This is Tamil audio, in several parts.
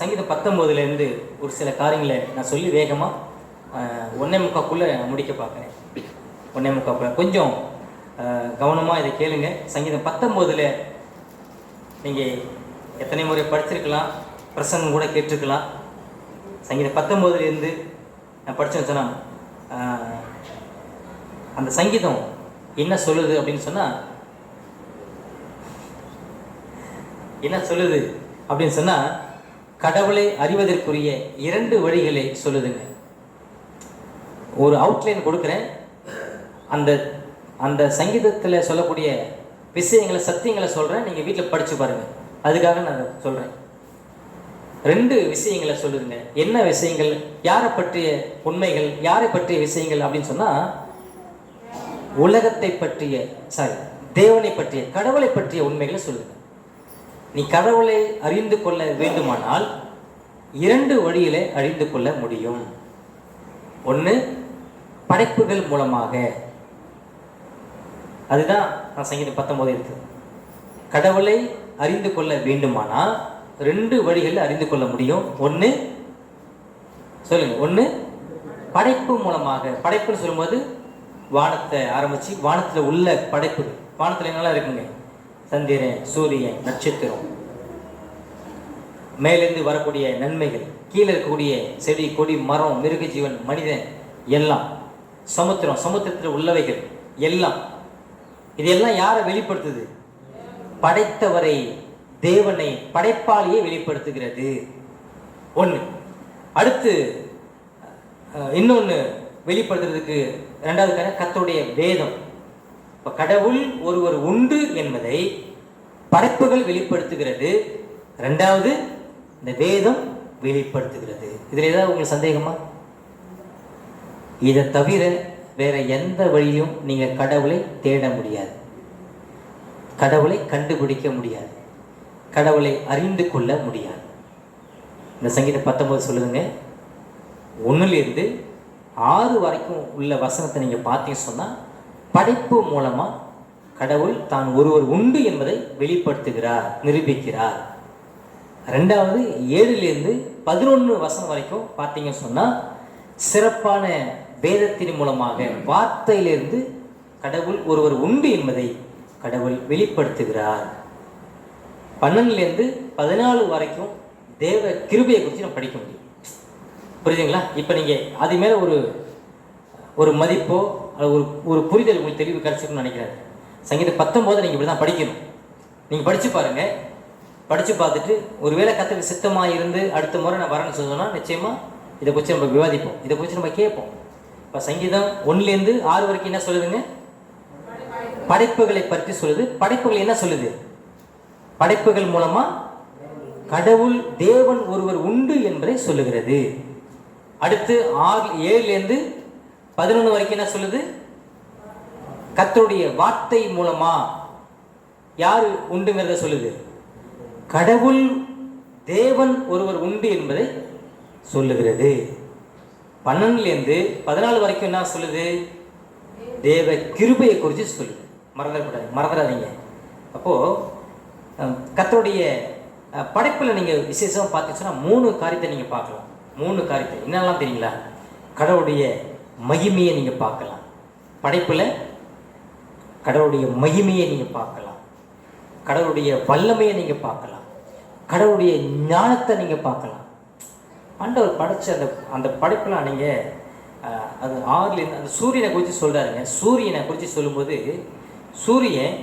சங்கீதம் பத்தொம்போதுலேருந்து ஒரு சில காரியங்களை நான் சொல்லி வேகமாக ஒன்னே முக்காக்குள்ளே முடிக்க பார்க்குறேன். ஒன்னே முக்காக்குள்ள. கொஞ்சம் கவனமாக இதை கேளுங்க. சங்கீதம் பத்தொம்போதில் நீங்கள் எத்தனை முறை படிச்சிருக்கலாம் பிரசங்கம் கூட கேட்டிருக்கலாம். சங்கீதம் பத்தொம்போதுலேருந்து நான் படித்தேன்னு சொன்னால் அந்த சங்கீதம் என்ன சொல்லுது அப்படின்னு சொன்னால் என்ன சொல்லுது அப்படின்னு சொன்னால் கடவுளை அறிவதற்குரிய இரண்டு வழிகளை சொல்லுதுங்க. ஒரு அவுட்லைன் கொடுக்குறேன். அந்த அந்த சங்கீதத்தில் சொல்லக்கூடிய விஷயங்களை சத்தியங்களை சொல்கிறேன் நீங்கள் வீட்டில் படித்து பாருங்கள் அதுக்காக நான் சொல்கிறேன் ரெண்டு விஷயங்களை சொல்லுதுங்க. என்ன விஷயங்கள் யாரை பற்றிய உண்மைகள் யாரை பற்றிய விஷயங்கள் அப்படின்னு சொன்னால் உலகத்தை பற்றிய சாரி தேவனை பற்றிய கடவுளை பற்றிய உண்மைகளை சொல்லுங்க நீ கடவுளை அறிந்து கொள்ள வேண்டுமானால் இரண்டு வழியிலே அறிந்து கொள்ள முடியும். ஒன்று படைப்புகள் மூலமாக. அதுதான் நான் சங்கீதம் பத்தொம்போது இருக்கு. கடவுளை அறிந்து கொள்ள வேண்டுமானால் ரெண்டு வழிகளில் அறிந்து கொள்ள முடியும். ஒன்று சொல்லுங்க ஒன்று படைப்பு மூலமாக. படைப்புன்னு சொல்லும்போது வானத்தை ஆரம்பித்து வானத்தில் உள்ள படைப்பு வானத்தில் என்னெல்லாம் இருக்குங்க? சந்திரன் சூரியன் நட்சத்திரம். மேலிருந்து வரக்கூடிய நன்மைகள் கீழே இருக்கக்கூடிய செடி கொடி மரம் மிருக ஜீவன் மனிதன் எல்லாம் சமுத்திரம் சமுத்திரத்தில் உள்ளவைகள் எல்லாம். இதெல்லாம் யாரை வெளிப்படுத்துது? படைத்தவரை தேவனை படைப்பாளியை வெளிப்படுத்துகிறது. ஒன்று அடுத்து இன்னொன்று வெளிப்படுத்துறதுக்கு ரெண்டாவது காரணம் கர்த்தருடைய வேதம். இப்போ கடவுள் ஒருவர் உண்டு என்பதை படைப்புகள் வெளிப்படுத்துகிறது. ரெண்டாவது இந்த வேதம் வெளிப்படுத்துகிறது. இதில் ஏதாவது உங்களுக்கு சந்தேகமா? இதை தவிர வேற எந்த வழியும் நீங்கள் கடவுளை தேட முடியாது. கடவுளை கண்டுபிடிக்க முடியாது. கடவுளை அறிந்து கொள்ள முடியாது. இந்த சங்கீதம் பத்தொன்பது சொல்லுதுங்க ஒன்றுலேருந்து ஆறு வரைக்கும் உள்ள வசனத்தை நீங்கள் பார்த்தீங்கன்னு சொன்னால் படைப்பு மூலமாக கடவுள் தான் ஒருவர் உண்டு என்பதை வெளிப்படுத்துகிறார் நிரூபிக்கிறார். ரெண்டாவது ஏழுலேருந்து பதினொன்று வசனம் வரைக்கும் பார்த்தீங்கன்னு சொன்னால் சிறப்பான வேதத்தின் மூலமாக வார்த்தையிலிருந்து கடவுள் ஒருவர் உண்டு என்பதை கடவுள் வெளிப்படுத்துகிறார். பன்னெண்டுலேருந்து பதினாலு வரைக்கும் தேவ கிருபையை குறித்து நம்ம படிக்க முடியும். புரியுதுங்களா? இப்போ நீங்கள் அது மேலே ஒரு ஒரு மதிப்போ அல்லது ஒரு ஒரு புரிதல் உங்களுக்கு தெளிவு கிடைச்சிருக்குன்னு நினைக்கிறேன். சங்கீதம் பத்தொம்போது நீங்கள் இப்படி தான் படிக்கணும். நீங்கள் படித்து பாருங்கள் படித்து பார்த்துட்டு ஒருவேளை கற்றுக்கு சித்தமாக இருந்து அடுத்த முறை நான் வரேன்னு சொன்னோன்னா நிச்சயமாக இதை குறித்து நம்ம விவாதிப்போம். இதை குறித்து நம்ம கேட்போம். இப்போ சங்கீதம் ஒன்றுலேருந்து ஆறு வரைக்கும் என்ன சொல்லுதுங்க? படைப்புகளை பற்றி சொல்லுது. படைப்புகள் என்ன சொல்லுது? படைப்புகள் மூலமாக கடவுள் தேவன் ஒருவர் உண்டு என்பதை சொல்லுகிறது. அடுத்து ஆறு ஏழுலேருந்து பதினொன்று வரைக்கும் என்ன சொல்லுது? கத்தருடைய வார்த்தை மூலமா யார் உண்டுங்கிறத சொல்லுது. கடவுள் தேவன் ஒருவர் உண்டு என்பதை சொல்லுகிறது. பன்னெண்டுலேருந்து பதினாலு வரைக்கும் என்ன சொல்லுது? தேவ கிருபையை குறித்து சொல்லுது. மறந்துடக்கூடாது மறந்துடாதீங்க. அப்போது கத்தருடைய படைப்பில் நீங்கள் விசேஷமாக பார்த்தீங்கன்னா மூணு காரியத்தை நீங்கள் பார்க்கலாம். மூணு காரியத்தை. என்னெல்லாம் தெரியுங்களா? கடவுளுடைய மகிமையை நீங்கள் பார்க்கலாம். படைப்பில் கடவுளுடைய மகிமையை நீங்கள் பார்க்கலாம். கடவுளுடைய வல்லமையை நீங்கள் பார்க்கலாம். கடவுளுடைய ஞானத்தை நீங்கள் பார்க்கலாம். ஆண்டவர் படைச்ச அந்த அந்த படைப்பெல்லாம் நீங்கள் அது ஆறுலேருந்து அந்த சூரியனை குறித்து சொல்கிறாருங்க சூரியனை குறித்து சொல்லும்போது சூரியன்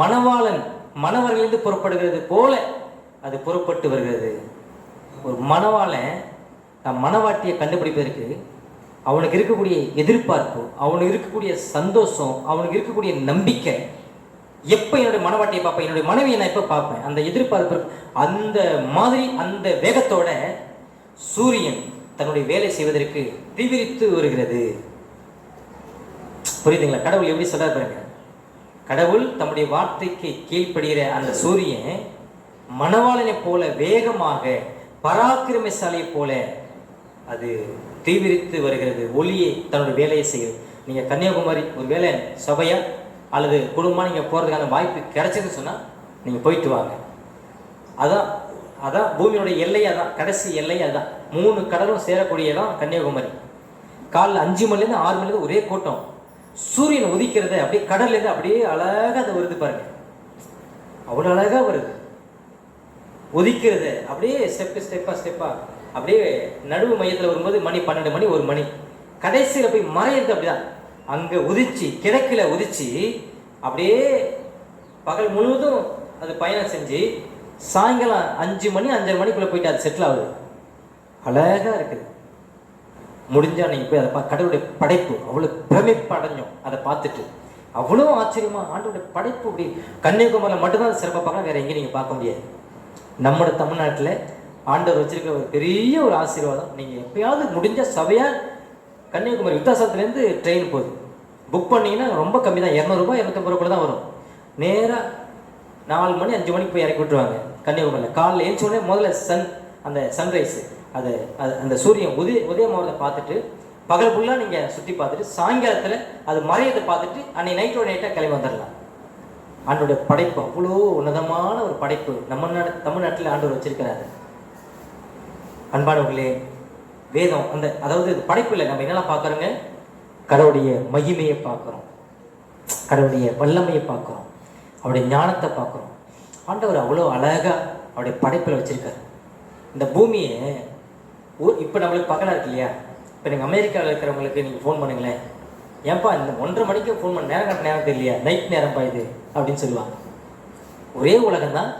மணவாளன் மணவர்களிலிருந்து புறப்படுகிறது போல அது புறப்பட்டு வருகிறது. ஒரு மணவாளன் தன் மணவாட்டியை கண்டுபிடிப்பதற்கு அவனுக்கு இருக்கக்கூடிய எதிர்பார்ப்பு அவனுக்கு இருக்கக்கூடிய சந்தோஷம் அவனுக்கு இருக்கக்கூடிய நம்பிக்கை எப்போ என்னுடைய மனவாட்டியை பார்ப்பேன்? என்னுடைய மனைவியை நான் எப்போ பார்ப்பேன்? அந்த எதிர்பார்ப்பு அந்த மாதிரி அந்த வேகத்தோட சூரியன் தன்னுடைய வேலை செய்வதற்கு தீவிரித்து வருகிறது. புரியுதுங்களா? கடவுள் எப்படி சொல்றாரு பாருங்க. கடவுள் தம்முடைய வார்த்தைக்கு கீழ்ப்படுகிற அந்த சூரியன் மணவாளனை போல வேகமாக பராக்கிரமசாலையை போல அது தீவிரித்து வருகிறது. ஒளியை தன்னுடைய வேலையை செய்கிறது. நீங்கள் கன்னியாகுமரி ஒரு வேலை சபையா? அல்லது குடும்பமாக நீங்கள் போகிறதுக்கான வாய்ப்பு கிடைச்சதுன்னு சொன்னால் நீங்கள் போயிட்டு வாங்க. அதான் அதான் பூமியோட எல்லை அதான் கடைசி எல்லை தான் மூணு கடலும் சேரக்கூடிய இடம் கன்னியாகுமரி. காலைல அஞ்சு மணிலேருந்து ஆறு மணிலேருந்து ஒரே கூட்டம். சூரியன் உதிக்கிறத அப்படியே கடல்லேருந்து அப்படியே அழகாக அது வருது பாருங்க. அவ்வளோ அழகாக வருது. உதிக்கிறது அப்படியே ஸ்டெப்பு ஸ்டெப்பாக ஸ்டெப்பாக அப்படியே நடுவு மையத்தில் வரும்போது மணி பன்னெண்டு மணி ஒரு மணி. கடைசியில் போய் மறையிறது அப்படிதான். அங்கே உதிச்சு கிழக்கில் உதிச்சு அப்படியே பகல் முழுவதும் அது பயணம் செஞ்சு சாயங்காலம் அஞ்சு மணி அஞ்சரை மணிக்குள்ளே போயிட்டு அது செட்டில் ஆகுது. அழகாக இருக்குது முடிஞ்சால் நீங்கள் போய் அதை பா கடவுளுடைய படைப்பு அவ்வளோ பிரமிப்பு அடைஞ்சோம் அதை பார்த்துட்டு அவ்வளோ ஆச்சரியமா ஆண்டோடைய படைப்பு அப்படி கன்னியாகுமரியில் மட்டும்தான் சிறப்பாக பார்க்கலாம் வேற எங்கேயும் நீங்கள் பார்க்க முடியாது. நம்மளோட தமிழ்நாட்டில் ஆண்டவர் வச்சிருக்க ஒரு பெரிய ஒரு ஆசீர்வாதம். நீங்கள் எப்பயாவது முடிஞ்ச சபையாக கன்னியாகுமரி வித்தாசத்துலேருந்து ட்ரெயின் போகுது. புக் பண்ணிங்கன்னா ரொம்ப கம்மி தான் இரநூறுபா இரநூத்தம்பது ரூபாய் தான் வரும். நேராக நாலு மணி அஞ்சு மணிக்கு போய் இறக்கி விட்டுருவாங்க கன்னியாகுமரியில். காலையில் எழுந்த உடனே முதல்ல சன் அந்த சன்ரைஸு அது அது அந்த சூரியன் உதய உதயமாவதை பார்த்துட்டு பகல் ஃபுல்லாக நீங்கள் சுற்றி பார்த்துட்டு சாயங்காலத்தில் அது மறையதை பார்த்துட்டு அன்னைக்கு நைட்டோட நைட்டாக கிளம்பி வந்துடலாம் ஆண்டோடைய படைப்பு அவ்வளோ உன்னதமான ஒரு படைப்பு. நம்ம நாடு தமிழ்நாட்டில் ஆண்டவர் வச்சிருக்கிறாரு. அன்பானவர்களே வேதம் அந்த அதாவது இது படைப்பில் நம்ம என்னெல்லாம் பார்க்குறோங்க? கடவுளுடைய மகிமையை பார்க்குறோம். கடவுளுடைய வல்லமையை பார்க்குறோம். அவருடைய ஞானத்தை பார்க்குறோம். ஆண்டவர் அவ்வளோ அழகாக அவருடைய படைப்பில் வச்சிருக்காரு. இந்த பூமியை இப்போ நம்மளுக்கு பகலாக இருக்கு இல்லையா? இப்போ நீங்கள் அமெரிக்காவில் இருக்கிறவங்களுக்கு நீங்கள் ஃபோன் பண்ணுங்களேன். ஏன்பா இந்த ஒன்றரை மணிக்கு ஃபோன் பண்ண நேரம் கட்ட நேரம் தெரியலையா? நைட் நேரம் பா இது அப்படின்னு சொல்லுவாங்க. ஒரே உலகம் தான்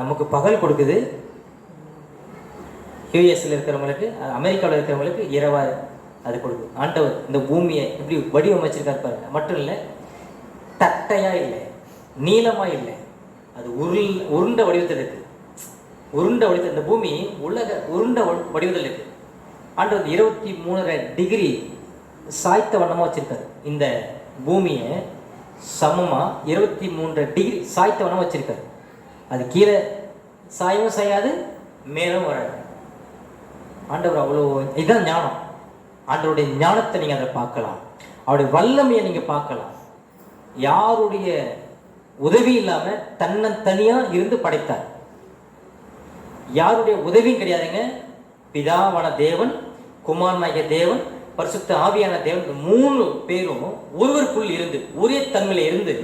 நமக்கு பகல் கொடுக்குது யூஎஸ்ல இருக்கிறவங்களுக்கு அமெரிக்காவில் இருக்கிறவங்களுக்கு இரவா அது கொடுக்குது. ஆண்டவர் இந்த பூமியை இப்படி வடிவமைச்சிருக்காரு பாருங்க. மட்டும் இல்லை தட்டையா இல்லை நீளமா இல்லை அது உருள் உருண்ட வடிவத்தில் இருக்கு. உருண்ட வடிவத்தில் இந்த பூமி உலக உருண்ட வடிவத்தில் இருக்கு. ஆண்டவர் இருபத்தி மூணரை டிகிரி சாய்த்த வண்ணமாக வச்சிருக்காரு. இந்த பூமியை சமமாக இருபத்தி மூன்று டிகிரி சாய்த்த வண்ணமாக வச்சிருக்காரு. அது கீழே சாயவும் சாயாது மேலும் வராது. ஆண்டவர் அவ்வளோ இதுதான் ஞானம். ஆண்டவருடைய ஞானத்தை நீங்கள் அதை பார்க்கலாம். அவருடைய வல்லமையை நீங்கள் பார்க்கலாம். யாருடைய உதவி இல்லாமல் தன்னந்தனியாக இருந்து படைத்தார்? யாருடைய உதவியும் கிடையாதுங்க. பிதாவான தேவன் குமாரனாகிய தேவன் பரிசுத்த ஆவியான தேவன் மூணு பேரும் ஒருவருக்குள் இருந்து ஒரே தன்மையில் இருந்து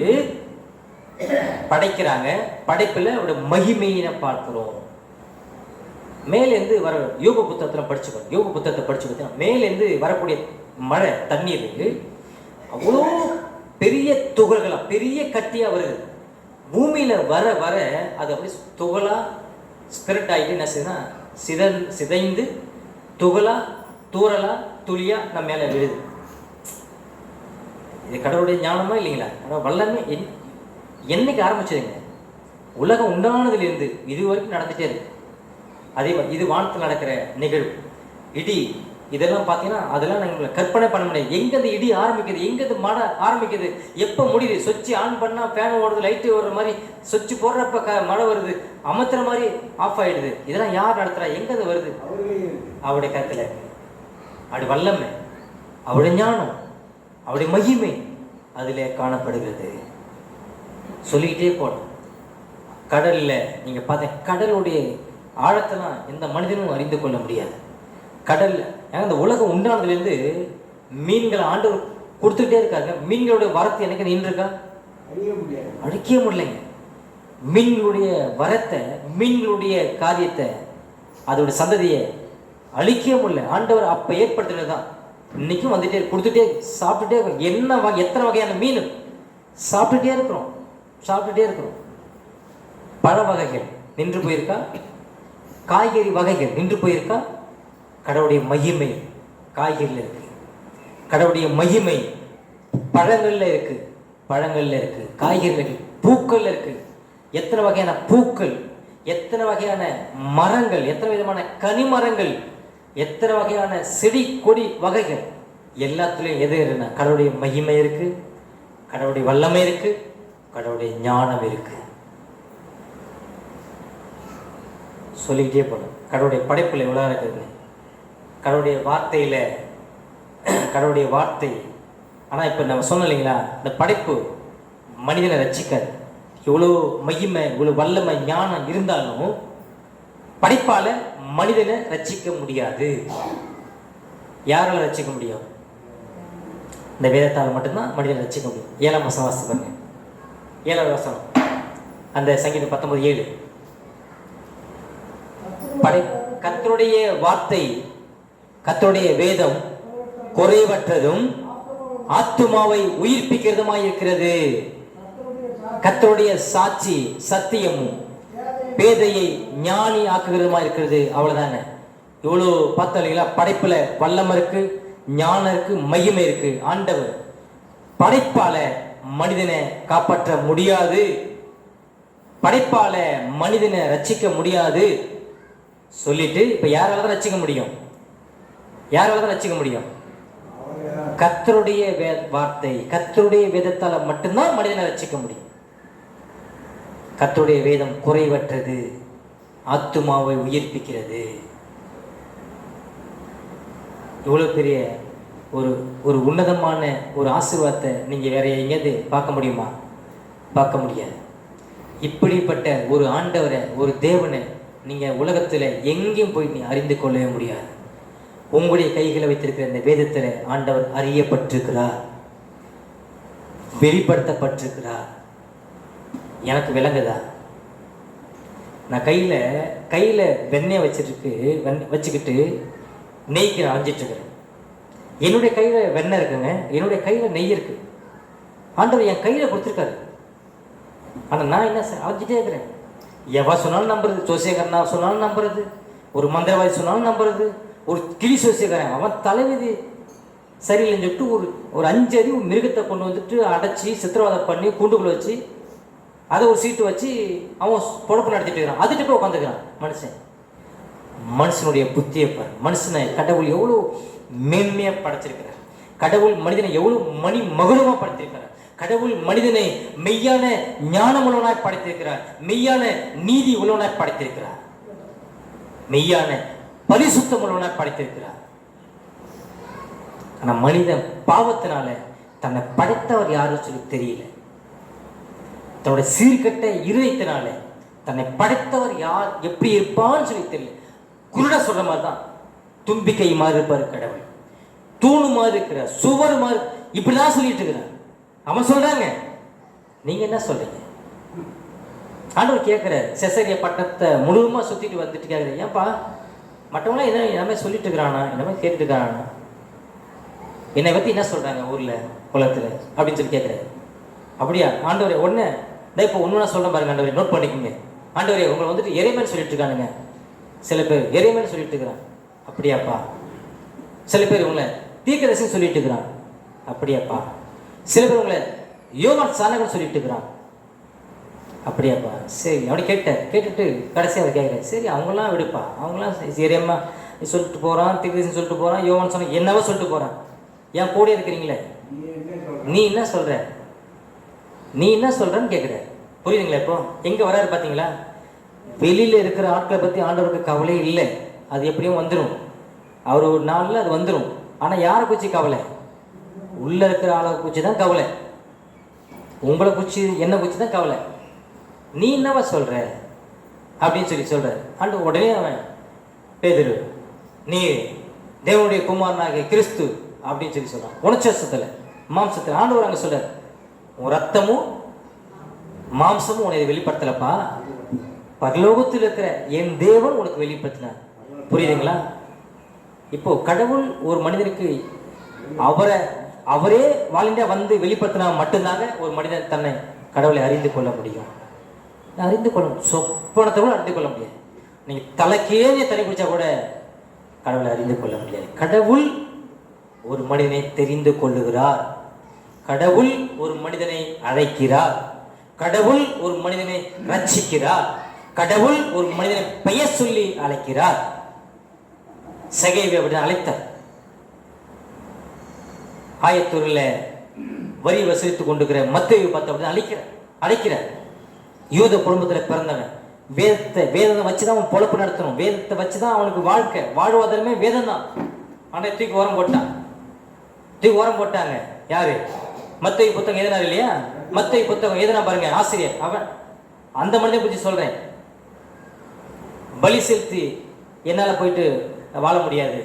படைக்கிறாங்க. படைப்பில் அவருடைய மகிமையினை பார்க்கிறோம். மேலேருந்து வர யோக புத்தகத்தில் படிச்சுக்கணும் யோக புத்தகத்தை படிச்சு பார்த்தீங்கன்னா மேலேருந்து வரக்கூடிய மழை தண்ணீர் அவ்வளோ பெரிய துகள்களாக பெரிய கட்டியாக வருது. பூமியில் வர வர அது அப்படியே துகளாக ஸ்பிரிட் ஆகிட்டு என்ன செய்யுதுன்னா சிதன் சிதைந்து துகளாக தூரலாக துளியாக நம்ம மேலே விழுது. இது கடவுளுடைய ஞானமா இல்லைங்களா? ஆனால் வல்லமே என் என்னைக்கு ஆரம்பிச்சதுங்க? உலகம் உண்டானதுலேருந்து இது வரைக்கும் நடந்துட்டே இருக்கு. அதே மாதிரி இது வானத்தில் நடக்கிற நிகழ்வு. இடி இதெல்லாம் பார்த்தீங்கன்னா அதெல்லாம் நாங்கள் கற்பனை பண்ண முடியாது. எங்க இந்த இடி ஆரம்பிக்குது எங்க இந்த மழை ஆரம்பிக்குது எப்போ முடியுது? சுவிட்ச் ஆன் பண்ணால் ஃபேன் ஓடுது லைட்டு ஓடுற மாதிரி சுவிட்ச் போடுறப்ப க மழை வருது அமர்த்துற மாதிரி ஆஃப் ஆயிடுது. இதெல்லாம் யார் நடத்துறா? எங்க அது வருது அவருடைய கருத்தில். அப்படி வல்லமை அவருடைய ஞானம் அவருடைய மகிமை அதிலே காணப்படுகிறது. சொல்லிக்கிட்டே போகணும். கடல்ல நீங்க பார்த்த கடலுடைய ஆழத்தெல்லாம் எந்த மனிதனும் அறிந்து கொள்ள முடியாது. கடல்ல ஏன்னா இந்த உலகம் உண்டானதுலேருந்து மீன்களை ஆண்டவர் கொடுத்துக்கிட்டே இருக்காங்க மீன்களுடைய வரத்து எனக்கு நின்றுருக்கா? அழிக்கவே முடியலைங்க. மீன்களுடைய வரத்தை மீன்களுடைய காரியத்தை அதோட சந்ததியை அழிக்கவே முடியல. ஆண்டவர் அப்ப ஏற்படுத்தினது தான். இன்னைக்கும் வந்துட்டே கொடுத்துட்டே சாப்பிட்டுட்டே இருக்கோம் என்ன வகை எத்தனை வகையான மீன்? சாப்பிட்டுட்டே இருக்கிறோம். சாப்பிட்டுட்டே இருக்கிறோம். பழ வகைகள் நின்று போயிருக்கா? காய்கறி வகைகள் நின்று போயிருக்கா? கடவுளுடைய மகிமை காய்கறியில் இருக்குது கடவுளுடைய மகிமை பழங்களில் இருக்குது பழங்களில் இருக்குது காய்கறிகள் இருக்குது பூக்களில் இருக்குது எத்தனை வகையான பூக்கள் எத்தனை வகையான மரங்கள் எத்தனை விதமான கனிமரங்கள் எத்தனை வகையான செடி கொடி வகைகள் எல்லாத்துலேயும் எது இருக்குன்னா கடவுளுடைய மகிமை இருக்குது கடவுளுடைய வல்லமை இருக்குது கடவுளுடைய ஞானம் இருக்குது சொல்லிக்கிட்டே போகணும் கடவுளுடைய படைப்பில் எவ்வளோ இருக்குதுன்னு கடவுளுடைய வார்த்தையில் கடவுளுடைய வார்த்தை. ஆனால் இப்போ நம்ம சொன்னோம் இல்லைங்களா? இந்த படைப்பு மனிதனை ரசிக்காது. இவ்வளோ மகிமை இவ்வளோ வல்லமை ஞானம் இருந்தாலும் படைப்பால் மனிதனை ரச்சிக்க முடியாது. யாரால ரசிக்க முடியும்? இந்த வேதத்தால் மட்டும்தான் மனிதனை ரசிக்க முடியும். ஏழாம் வசனம் வாசிப்பாங்க ஏழாம் ஏழாவது வசனம். அந்த சங்கீதம் பத்தொம்பது ஏழு. படை கத்தருடைய வார்த்தை கத்தருடைய வேதம் குறைவற்றதும் ஆத்துமாவை உயிர்ப்பிக்கிறதுமாய் இருக்கிறது கத்தருடைய சாட்சி சத்தியமும் பேதையை ஞானி ஆக்குகிறதுமா இருக்கிறது அவ்வளவுதாங்க இவ்வளோ பார்த்தோம் இல்லைங்களா படைப்புல வல்லம இருக்கு ஞானம் இருக்கு மகிமை இருக்கு. ஆண்டவர் படைப்பால மனிதனை காப்பாற்ற முடியாது. படைப்பால மனிதனை ரச்சிக்க முடியாது. சொல்லிட்டு இப்ப யாரால தான் ரசிக்க முடியும்? யாரால தான் ரசிக்க முடியும்? கத்தருடைய வே வார்த்தை கத்தருடைய வேதத்தால மட்டும்தான் மனிதனை ரசிக்க முடியும். கத்தருடைய வேதம் குறைவற்றது ஆத்துமாவை உயிர்ப்பிக்கிறது. இவ்வளோ பெரிய ஒரு ஒரு உன்னதமான ஒரு ஆசீர்வாதத்தை நீங்கள் வேற எங்கேயாவது பார்க்க முடியுமா? பார்க்க முடியாது. இப்படிப்பட்ட ஒரு ஆண்டவரை ஒரு தேவனை நீங்கள் உலகத்தில் எங்கேயும் போய் நீ அறிந்து கொள்ளவே முடியாது. உங்களுடைய கைகளை வைத்திருக்கிற இந்த வேதத்தில் ஆண்டவர் அறியப்பட்டிருக்கிறார். வெளிப்படுத்தப்பட்டிருக்கிறார். எனக்கு விளங்குதா? நான் கையில் கையில் வெண்ணெய் வச்சிருக்கு வெண் வச்சுக்கிட்டு நெய்க்கு நான் என்னுடைய கையில் வெண்ணெய் இருக்குங்க என்னுடைய கையில் நெய் இருக்குது ஆண்டவர் என் கையில் கொடுத்துருக்காரு. ஆனால் நான் என்ன அரைஞ்சிட்டே இருக்கிறேன். எவ சொன்னாலும் நம்புறது? ஜோசியக்காரனா சொன்னாலும் நம்புறது. ஒரு மந்திரவாதி சொன்னாலும் நம்புறது. ஒரு கிளி ஜோசியக்காரன் அவன் தலைவிதி சரியில்லைன்னு சொல்லிட்டு ஒரு ஒரு அஞ்சு அறிவு மிருகத்தை கொண்டு வந்துட்டு அடைச்சி சித்திரவதை பண்ணி கூண்டுக்குள்ள வச்சு அதை ஒரு சீட்டு வச்சு அவன் பொழப்பு நடத்திட்டு இருக்கிறான். அதுட்டு போய் உட்காந்துக்கிறான் மனுஷன். மனுஷனுடைய புத்தியை பாரு. மனுஷனை கடவுள் எவ்வளோ மேன்மையாக படைச்சிருக்கிறார். கடவுள் மனிதனை எவ்வளோ மணி மகுடமாக படைத்திருக்கிறார். கடவுள் மனிதனை மெய்யான ஞானம் உள்ளவனாய் படைத்திருக்கிறார். மெய்யான நீதி உள்ளவனாய் படைத்திருக்கிறார். மெய்யான பரிசுத்தம் உள்ளவனாய் படைத்திருக்கிறார். ஆனா மனிதன் பாவத்தினால தன்னை படைத்தவர் யாரும் சொல்லி தெரியல. தன்னோட சீர்கட்ட இருதயத்தினால தன்னை படைத்தவர் யார் எப்படி இருப்பான்னு சொல்லி தெரியல. குருட சொல்ற மாதிரி தான் தும்பிக்கை மாதிரி இருப்பார் கடவுள். தூணு மாதிரி இருக்கிறார் சுவர் மாதிரி இப்படிதான் சொல்லிட்டு இருக்கிறார். அவன் சொல்றாங்க. நீங்க என்ன சொல்றீங்க? ஆண்டவர் கேட்கிற செசரிய பட்டத்தை முழுவதுமா சுத்திட்டு வந்துட்டு கேட்குற ஏன்பா? மற்றவங்களாம் என்ன எல்லாமே சொல்லிட்டு இருக்கிறானா? எல்லாமே கேட்டுட்டு இருக்கிறானா? என்னை பத்தி என்ன சொல்றாங்க ஊர்ல குளத்துல? அப்படின்னு சொல்லி கேட்குறாரு அப்படியா? ஆண்டவரே ஒன்று நான் இப்போ ஒன்று நான் சொல்ல பாருங்க ஆண்டவரே. நோட் பண்ணிக்கோங்க. ஆண்டவரே உங்களை வந்துட்டு இறைமன் சொல்லிட்டு இருக்கானுங்க. சில பேர் இறைமன் சொல்லிட்டு இருக்கிறான். அப்படியாப்பா? சில பேர் உங்களை தீர்க்கதரிசின்னு சொல்லிட்டு இருக்கிறான். அப்படியாப்பா? சில பேர் உங்களை யோவான் சானகன் சொல்லிட்டு இருக்கிறான். அப்படியாப்பா? சரி அப்படி கேட்டேன் கேட்டுட்டு கடைசியாக அதை கேட்குறேன் சரி அவங்களாம் விடுப்பா. அவங்களாம் சரியம்மா சொல்லிட்டு போகிறான் தீர்க்கதரிசின்னு சொல்லிட்டு போகிறான் யோவான் சொன்ன என்னவோ சொல்லிட்டு போகிறான் என் கூட இருக்கிறீங்களே? நீ என்ன சொல்கிற நீ என்ன சொல்கிறன்னு கேட்குற புரியுதுங்களா இப்போ? எங்கே வராரு பார்த்தீங்களா வெளியில் இருக்கிற ஆட்களை பற்றி ஆண்டவருக்கு கவலை இல்லை. அது எப்படியும் வந்துடும் அவர் ஒரு நாளில் அது வந்துடும் ஆனால் யாரை குறிச்சு கவலை? உள்ளே இருக்கிற ஆளை குச்சி தான் கவலை. உங்களை குச்சி என்ன குச்சி தான் கவலை. நீ என்னவா சொல்கிற அப்படின்னு சொல்லி சொல்கிற ஆண்டு உடனே அவன் பேதுரு நீ தேவனுடைய குமாரனாகிய கிறிஸ்து அப்படின்னு சொல்லி சொல்கிறான் உணச்சத்தில் மாம்சத்தில். ஆண்டவர் அங்கே சொல்கிறார் உன் ரத்தமும் மாம்சமும் உனக்கு வெளிப்படுத்தலப்பா. பரலோகத்தில் இருக்கிற என் தேவன் உனக்கு வெளிப்படுத்தினார். புரியுதுங்களா? இப்போ கடவுள் ஒரு மனிதனுக்கு அவரை அவரே வாலிண்டா வந்து வெளிப்படுத்தினா மட்டும்தாங்க ஒரு மனிதன் தன்னை கடவுளை அறிந்து கொள்ள முடியும். அறிந்து கொள்ள சொப்பனத்தை கூட அறிந்து கொள்ள முடியாது. நீங்க தலைக்கே தனி பிடிச்சா கூட கடவுளை அறிந்து கொள்ள முடியாது. கடவுள் ஒரு மனிதனை தெரிந்து கொள்ளுகிறார். கடவுள் ஒரு மனிதனை அழைக்கிறார். கடவுள் ஒரு மனிதனை ரட்சிக்கிறார். கடவுள் ஒரு மனிதனை பெயர் சொல்லி அழைக்கிறார். சகைவி அப்படின்னு அழைத்தார். ஆயத்தூரில் வரி வசூலித்து கொண்டிருக்கிற மத்திய பத்து அப்படிதான் அழைக்கிற அழைக்கிறார் யூத குடும்பத்தில் பிறந்தவன் வேதத்தை வேதத்தை வச்சு தான் அவன் பொழப்பு நடத்தணும். வேதத்தை வச்சு தான் அவனுக்கு வாழ்க்கை. வாழ்வாதாரமே வேதம் தான் ஆனால் தூக்கி ஓரம் போட்டான். தூக்கி ஓரம் போட்டாங்க. யாரு? மத்திய புத்தகம் எதுனா இல்லையா? மத்திய புத்தகம் எதுனா பாருங்க ஆசிரியர் அவன். அந்த மனிதனை பற்றி சொல்றேன். பலி செலுத்தி என்னால் போயிட்டு வாழ முடியாது.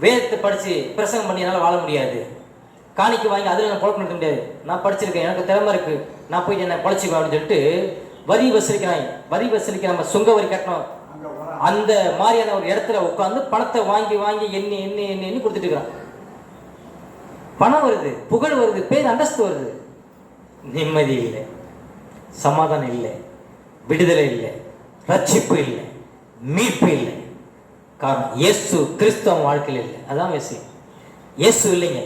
வேதத்தை படித்து பிரசங்கம் பண்ணி என்னால் வாழ முடியாது. காணிக்கு வாங்கி அதில் நான் குழப்பம் நடத்த முடியாது. நான் படிச்சிருக்கேன் எனக்கு திறமை இருக்குது நான் போய் என்ன பொழைச்சிக்குவேன் அப்படின்னு சொல்லிட்டு வரி வசூலிக்கிறாங்க. வரி வசூலிக்க நம்ம சுங்க வரி கட்டணும். அந்த மாதிரியான ஒரு இடத்துல உட்காந்து பணத்தை வாங்கி வாங்கி எண்ணி எண்ணி எண்ணி எண்ணி கொடுத்துட்டு இருக்கிறான். பணம் வருது புகழ் வருது பேர் அந்தஸ்து வருது. நிம்மதி இல்லை. சமாதானம் இல்லை. விடுதலை இல்லை. ரட்சிப்பு இல்லை. மீட்பு இல்லை. காரணம். இயேசு கிறிஸ்தவன் வாழ்க்கையில் இல்லை. அதான் விஷயம் இயேசு இல்லைங்க.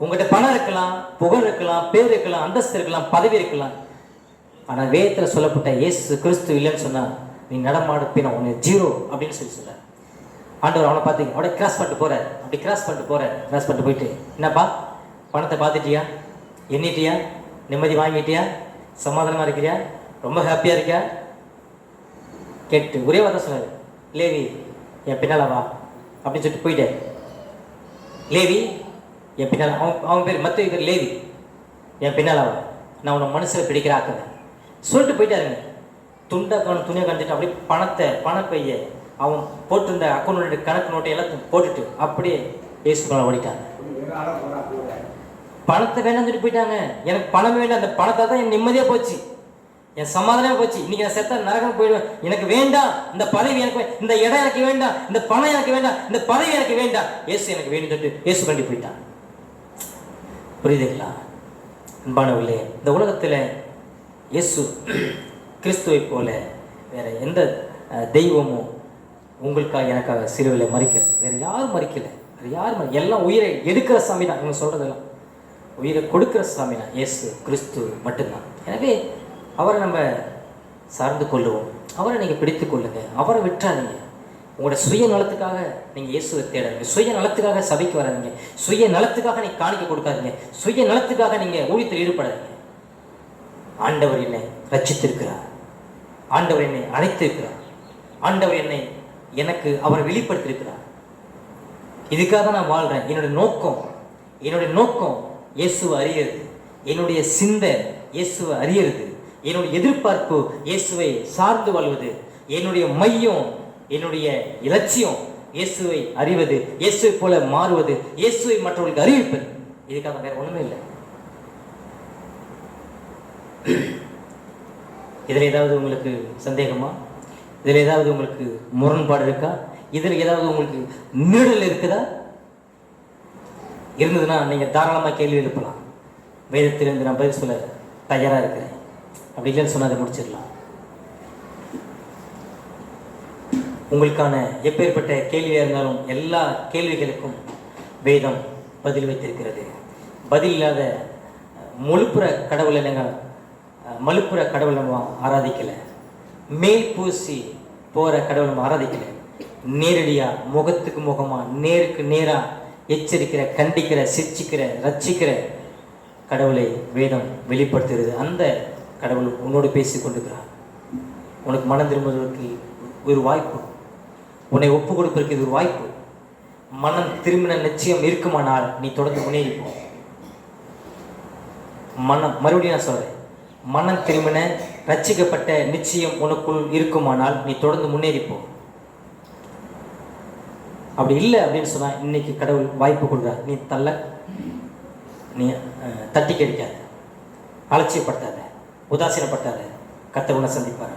உங்கள்கிட்ட பணம் இருக்கலாம் புகழ் இருக்கலாம் பேர் இருக்கலாம் அந்தஸ்து இருக்கலாம் பதவி இருக்கலாம். ஆனால் வேதத்தில் சொல்லப்பட்ட இயேசு கிறிஸ்து இல்லைன்னு சொன்னால் நீ நடமாடுப்பின உன்னை ஜீரோ அப்படின்னு சொல்லி சொல்றார். ஆண்டவர் அவனை பார்த்தீங்க அப்படியே கிராஸ் பண்ணிட்டு போகிறார் அப்படி கிராஸ் பண்ணிட்டு போகிறார் கிராஸ் பண்ணிட்டு போயிட்டு என்னப்பா பணத்தை பார்த்துட்டியா? எண்ணிட்டியா? நிம்மதி வாங்கிட்டியா? சமாதானமாக இருக்கிறியா? ரொம்ப ஹாப்பியாக இருக்கியா? கேட்டு ஒரே வார்த்தை சொன்னார் லேவி என் பின்னால வா. அப்படின்னு சொல்லிட்டு போயிட்டார். லேவி என் பின்னால் அவன் அவன் பேர் மற்ற பேர் லேவி. என் பின்னால் வா. நான் உன்னை மனசில் பிடிக்கிற ஆக்குவேன் சொல்லிட்டு போயிட்டாருங்க. துண்டை கண் துணியை கண்டுட்டு அப்படியே பணத்தை பணப்பைய அவன் போட்டிருந்த அக்கௌண்ட் கணக்கு நோட்டை எல்லாத்தையும் போட்டுட்டு அப்படியே ஏசு மேலே ஓடிட்டாங்க பணத்தை வேணாம்னு சொல்லிட்டு போயிட்டாங்க. எனக்கு பணம் வேண்டாம். அந்த பணத்தை தான் என் நிம்மதியாக போச்சு. என் சமாதானமே போச்சு. இன்னைக்கு நான் செத்த நரகம் போயிடுவேன். எனக்கு வேண்டாம் இந்த பதவி எனக்கு இந்த இடம் எனக்கு வேண்டாம் இந்த பணம் எனக்கு வேண்டாம் இந்த பதவி எனக்கு வேண்டாம் இயேசு எனக்கு வேணும் சொல்லிட்டு இயேசு கண்டி போயிட்டான் புரியுதுங்களா? அன்பானவர்களே இந்த உலகத்தில் இயேசு கிறிஸ்துவை போல வேற எந்த தெய்வமும் உங்களுக்காக எனக்காக சிலுவையில் மறிக்கல. வேற யாரும் மறிக்கல. வேற யாரும் எல்லாம் உயிரை எடுக்கிற சாமி தான். இவங்க சொல்றதெல்லாம். உயிரை கொடுக்கிற சாமி தான். இயேசு கிறிஸ்து மட்டும்தான். எனவே அவரை நம்ம சார்ந்து கொள்ளுவோம். அவரை நீங்கள் பிடித்து கொள்ளுங்கள் அவரை விட்டுறாதீங்க உங்களோட சுய நலத்துக்காக நீங்கள் இயேசுவை தேடாதீங்க. சுய நலத்துக்காக சபைக்கு வராதிங்க. சுய நலத்துக்காக நீங்கள் காணிக்க கொடுக்காதீங்க. சுய நலத்துக்காக நீங்கள் ஊழியத்தில் ஈடுபடாதீங்க. ஆண்டவர் என்னை ரச்சித்திருக்கிறார் ஆண்டவர் என்னை அழைத்திருக்கிறார் ஆண்டவர் என்னை எனக்கு அவரை வெளிப்படுத்தியிருக்கிறார். இதுக்காக தான் நான் வாழ்கிறேன் என்னுடைய நோக்கம் என்னுடைய நோக்கம் இயேசுவை அறியறது. என்னுடைய சிந்தை இயேசுவை அறியறது. என்னுடைய எதிர்பார்ப்பு இயேசுவை சார்ந்து வாழ்வது என்னுடைய மையம் என்னுடைய இலட்சியம் இயேசுவை அறிவது இயேசுவை போல மாறுவது இயேசுவை மற்றவர்களுக்கு அறிவிப்பது. இதுக்காக வேற ஒண்ணுமே இல்லை. இதில் ஏதாவது உங்களுக்கு சந்தேகமா? இதில் ஏதாவது உங்களுக்கு முரண்பாடு இருக்கா? இதில் ஏதாவது உங்களுக்கு நீடல் இருக்குதா? இருந்ததுன்னா நீங்கள் தாராளமாக கேள்வி எழுப்பலாம். வேதத்திலிருந்து நான் பதில் சொல்ல தயாராக இருக்கிறேன். அப்படி இல்லைன்னு சொன்னால் அதை முடிச்சிடலாம். உங்களுக்கான எப்பேற்பட்ட கேள்வியாக இருந்தாலும் எல்லா கேள்விகளுக்கும் வேதம் பதில் வைத்திருக்கிறது. பதில் இல்லாத மொழுப்புற கடவுள் கடவுளை நாங்கள் மலுப்புற கடவுளை நம்ம ஆராதிக்கலை. மேல் பூசி போகிற கடவுளை நம்ம ஆராதிக்கலை. நேரடியாக முகத்துக்கு முகமாக நேருக்கு நேராக எச்சரிக்கிற கண்டிக்கிற சிரிச்சிக்கிற ரட்சிக்கிற கடவுளை வேதம் வெளிப்படுத்துகிறது. அந்த கடவுள் உன்னோடு பேசி கொண்டிருக்கிறார். உனக்கு மனம் திரும்புவதற்கு ஒரு வாய்ப்பு. உன்னை ஒப்பு கொடுப்பதற்கு இது ஒரு வாய்ப்பு. மனம் திரும்பின நிச்சயம் இருக்குமானால் நீ தொடர்ந்து முன்னேறி போ. மனம் மறுபடியும் நான் சொல்கிறேன் மனம் திரும்பின ரட்சிக்கப்பட்ட நிச்சயம் உனக்குள் இருக்குமானால் நீ தொடர்ந்து முன்னேறிப்போ அப்படி இல்லை அப்படின்னு சொன்னா இன்னைக்கு கடவுள் வாய்ப்பு கொடுக்குறார். நீ தள்ள நீ தட்டி கடிக்காத. அலட்சியப்படுத்தாத. உதாசீனப்படுத்தாத கத்தர் உன்னை சந்திப்பார்?